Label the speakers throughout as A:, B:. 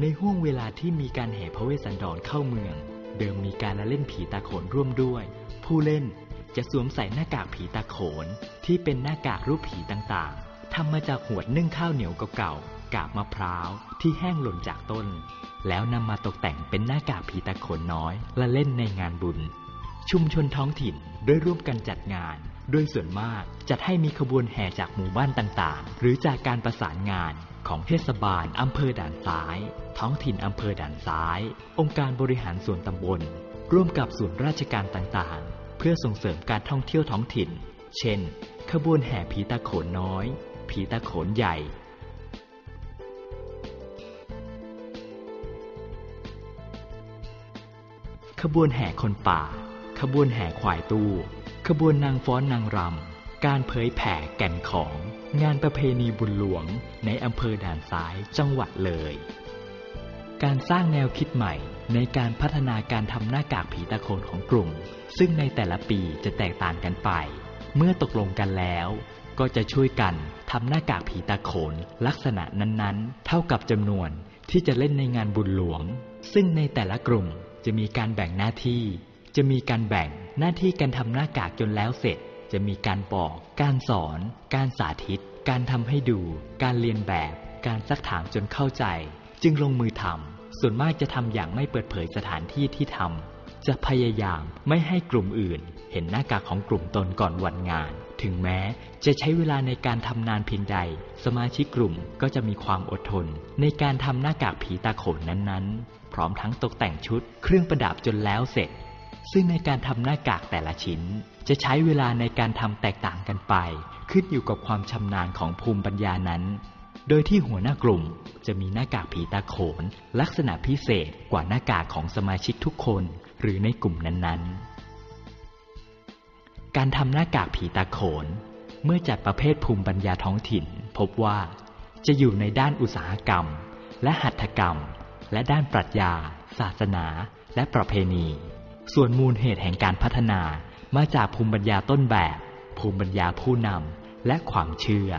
A: ในห่วงเวลาที่มีการแห่พระเวสสันดรเข้าเมือง เดิมมีการละเล่นผีตาโขนร่วมด้วย ผู้เล่นจะสวมใส่หน้ากากผีตาโขน ที่เป็นหน้ากากรูปผีต่างๆทำมาจากหวดนึ่งข้าวเหนียวเก่าๆกาบมะพร้าวที่แห้งหล่นจากต้น แล้วนำมาตกแต่งเป็นหน้ากากผีตาโขนน้อยละเล่นในงานบุญ ชุมชนท้องถิ่นด้วยร่วมกันจัดงาน โดยส่วนมากจัดให้มีขบวนแห่จากหมู่บ้านต่างๆ หรือจากการประสานงานของเทศบาลอำเภอด่านซ้าย ท้องถิ่นอำเภอด่านซ้าย องค์การบริหารส่วนตำบล ร่วมกับส่วนราชการต่างๆ เพื่อส่งเสริมการท่องเที่ยวท้องถิ่น เช่น ขบวนแห่ผีตาโขนน้อย ผีตาโขนใหญ่ ขบวนแห่คนป่า ขบวนแห่ควายตู้ ขบวนนางฟ้อนนางรำ การเผยแผ่แก่นของ งานประเพณีบุญหลวงในอำเภอด่านซ้ายจังหวัดเลย การสร้างแนวคิดใหม่ในการพัฒนาการทำหน้ากากผีตาโขนของกลุ่ม ซึ่งในแต่ละปีจะแตกต่างกันไป เมื่อตกลงกันแล้ว ก็จะช่วยกันทำหน้ากากผีตาโขนลักษณะนั้นๆ เท่ากับจำนวนที่จะเล่นในงานบุญหลวง ซึ่งในแต่ละกลุ่มจะมีการแบ่งหน้าที่ จะมีการแบ่งหน้าที่การทำหน้ากากจนแล้วเสร็จ จะมีการบอก การสอน การสาธิต การทำให้ดู การเรียนแบบ การซักถามจนเข้าใจ จึงลงมือทำส่วนมากจะทำอย่างไม่เปิดเผยสถานที่ที่ทำจะพยายามไม่ให้กลุ่มอื่น เห็นหน้ากากของกลุ่มตนก่อนวันงาน ถึงแม้จะใช้เวลาในการทำนานเพียงใด สมาชิกกลุ่มก็จะมีความอดทน ในการทำหน้ากากผีตาโขนนั้นๆ พร้อมทั้งตกแต่งชุด เครื่องประดับจนแล้วเสร็จ ซึ่งในการทำหน้ากากแต่ละชิ้น จะใช้เวลาในการทำแตกต่างกันไป ขึ้นอยู่กับความชำนาญของภูมิปัญญานั้น โดยที่หัวหน้ากลุ่มจะมีหน้ากากผีตาโขน ลักษณะพิเศษกว่าหน้ากากของสมาชิกทุกคน หรือในกลุ่มนั้นๆ การทำหน้ากากผีตาโขน เมื่อจัดประเภทภูมิปัญญาท้องถิ่น พบว่าจะอยู่ในด้านอุตสาหกรรม และหัตถกรรม และด้านปรัชญา ศาสนา และประเพณี ส่วนมูลเหตุแห่งการพัฒนามาจากภูมิปัญญาต้นแบบ ภูมิปัญญาผู้นำและความเชื่อ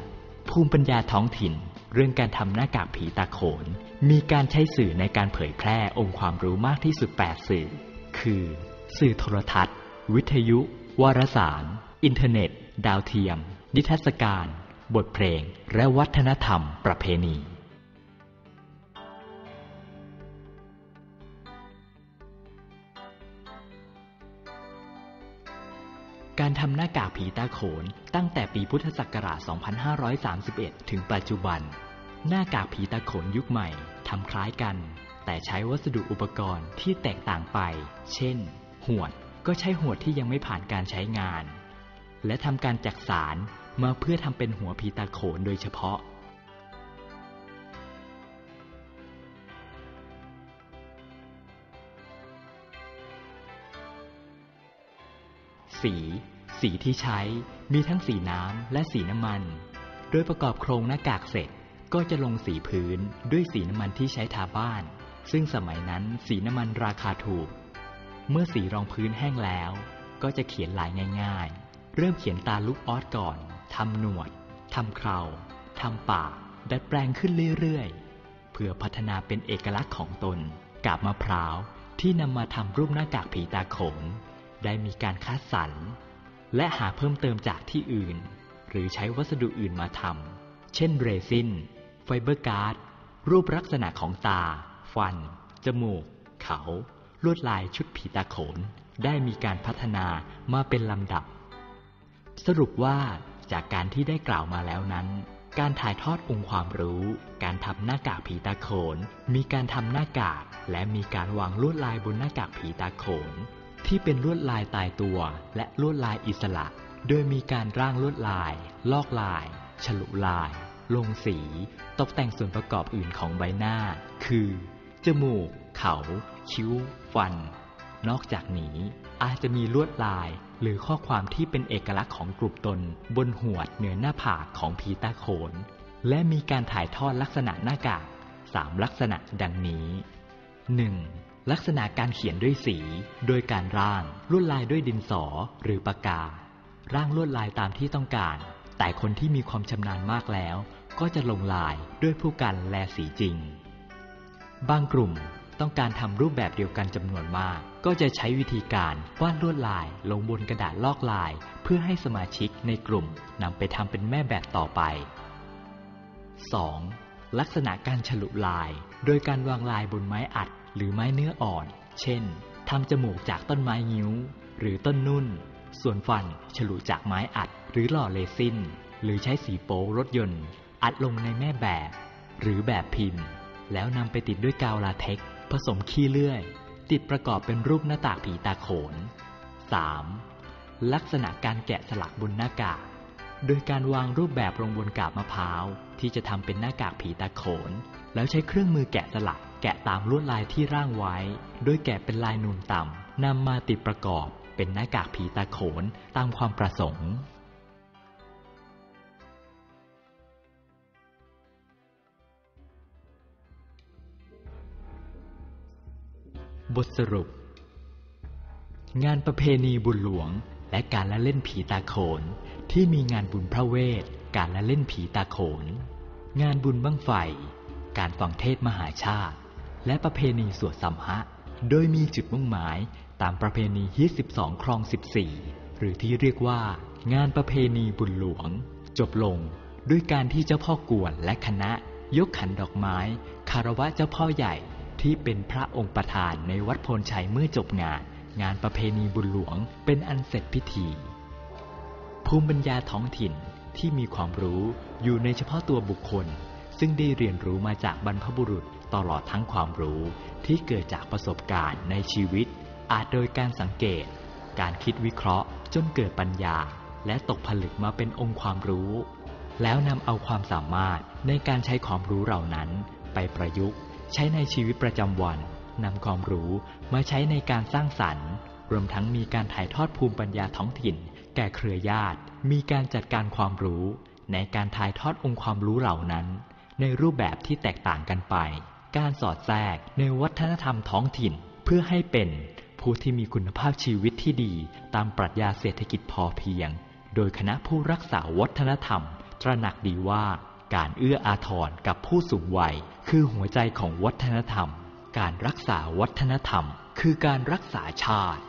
A: ภูมิปัญญาท้องถิ่น เรื่องการทำหน้ากากผีตาโขน มีการใช้สื่อในการเผยแพร่องค์ความรู้มากที่สุด 8 สื่อ คือ สื่อโทรทัศน์ วิทยุ วารสาร อินเทอร์เน็ต ดาวเทียม นิทรรศการ บทเพลง และวัฒนธรรมประเพณี ทำหน้ากากผีตาโขนตั้งแต่ปีพุทธศักราช 2531 ถึงปัจจุบัน หน้ากากผีตาโขนยุคใหม่ทำคล้ายกัน แต่ใช้วัสดุอุปกรณ์ที่แตกต่างไป เช่น หวดก็ใช้หวดที่ยังไม่ผ่านการใช้งาน และทำการจักสารมาเพื่อทำเป็นหัวผีตาโขนโดยเฉพาะสี สีที่ใช้มีทั้งสีน้ำและสีน้ำมัน โดยประกอบโครงหน้ากากเสร็จก็จะลงสีพื้นด้วยสีน้ำมันที่ใช้ทาบ้าน ซึ่งสมัยนั้นสีน้ำมันราคาถูก เมื่อสีรองพื้นแห้งแล้ว ก็จะเขียนลายง่าย ๆ เริ่มเขียนตาลูกออสก่อนทำหนวดทำเคราทำปากดัดแปลงขึ้นเรื่อยๆ เพื่อพัฒนาเป็นเอกลักษณ์ของตน กาบมะพร้าวที่นำมาทำรูปหน้ากากผีตาโขนได้มีการคัดสรร และหาเพิ่มเติมจากที่อื่น หรือใช้วัสดุอื่นมาทำ เช่นเรซิน ไฟเบอร์การ์ด รูปลักษณะของตา ฟัน จมูก เขา ลวดลายชุดผีตาโขน ได้มีการพัฒนามาเป็นลำดับ สรุปว่าจากการที่ได้กล่าวมาแล้วนั้น การถ่ายทอดองค์ความรู้ การทำหน้ากากผีตาโขน มีการทำหน้ากาก และมีการวางลวดลายบนหน้ากากผีตาโขน ที่เป็นลวดลายตายตัว และลวดลายอิสระ โดยมีการร่างลวดลาย ลอกลาย ฉลุลาย ลงสี ตกแต่งส่วนประกอบอื่นของใบหน้า คือ จมูก เขา คิ้ว ฟัน นอกจากนี้อาจจะมีลวดลายหรือข้อความที่เป็นเอกลักษณ์ของกลุ่มตน บนหัวเหนือหน้าผากของผีตาโขน และมีการถ่ายทอดลักษณะหน้ากากสามลักษณะดังนี้ 1. ลักษณะการเขียนด้วยสี โดยการร่างลวดลายด้วยดินสอหรือปากกา ร่างลวดลายตามที่ต้องการ แต่คนที่มีความชำนาญมากแล้ว ก็จะลงลายด้วยผู้กันแลสีจริง บางกลุ่มต้องการทำรูปแบบเดียวกันจำนวนมาก ก็จะใช้วิธีการวาดลวดลายลงบนกระดาษลอกลาย เพื่อให้สมาชิกในกลุ่มนำไปทำเป็นแม่แบบต่อไป 2. ลักษณะการฉลุลาย โดยการวางลายบนไม้อัด หรือไม้เนื้ออ่อน เช่นทำจมูกจากต้นไม้งิ้ว หรือต้นนุ่น ส่วนฟันฉลุจากไม้อัด หรือหล่อเลซิน หรือใช้สีโป๊รถยนต์ อัดลงในแม่แบบ หรือแบบพิมพ์ แล้วนำไปติดด้วยกาวลาเท็กผสมขี้เลื่อย ติดประกอบเป็นรูปหน้าตากผีตาโขน 3. ลักษณะการแกะสลักบนหน้ากาก โดยการวางรูปแบบลงบนกาบมะพร้าว ที่จะทำเป็นหน้ากากผีตาโขน แล้วใช้เครื่องมือแกะสลัก แกะตามลวดลายที่ร่างไว้ โดยแกะเป็นลายนูนต่ำนำมาติดประกอบเป็นหน้ากากผีตาโขนตามความประสงค์บทสรุป งานประเพณีบุญหลวง และการละเล่นผีตาโขน ที่มีงานบุญพระเวท การละเล่นผีตาโขน งานบุญบั้งไฟ การฟังเทศมหาชาติ และประเพณีสวดสัมหะ โดยมีจุดมุ่งหมายตามประเพณีฮี12 ครอง 14 หรือที่เรียกว่า งานประเพณีบุญหลวง จบลงด้วยการที่เจ้าพ่อกวนและคณะ ยกขันดอกไม้ คารวะเจ้าพ่อใหญ่ที่เป็นพระองค์ประธานในวัดโพนชัยเมื่อจบงาน งานประเพณีบุญหลวงเป็นอันเสร็จพิธี ภูมิปัญญาท้องถิ่นที่มีความรู้อยู่ในเฉพาะตัวบุคคล ซึ่งได้เรียนรู้มาจากบรรพบุรุษตลอดทั้งความรู้ที่เกิดจากประสบการณ์ในชีวิต อาจโดยการสังเกต การคิดวิเคราะห์ จนเกิดปัญญา และตกผลึกมาเป็นองค์ความรู้ แล้วนำเอาความสามารถในการใช้ความรู้เหล่านั้น ไปประยุกต์ ใช้ในชีวิตประจำวันนำความรู้มาใช้ในการสร้างสรรค์รวมทั้งมีการถ่ายทอดภูมิปัญญาท้องถิ่น แก่เครือญาติ มีการจัดการความรู้ ในการถ่ายทอดองค์ความรู้เหล่านั้น ในรูปแบบที่แตกต่างกันไป การสอดแทรกในวัฒนธรรมท้องถิ่นเพื่อให้เป็นผู้ที่มีคุณภาพชีวิตที่ดี ตามปรัชญาเศรษฐกิจพอเพียง โดยคณะผู้รักษาวัฒนธรรม ตระหนักดีว่าการเอื้ออาทรกับผู้สูงวัย คือหัวใจของวัฒนธรรม การรักษาวัฒนธรรม คือการรักษาชาติ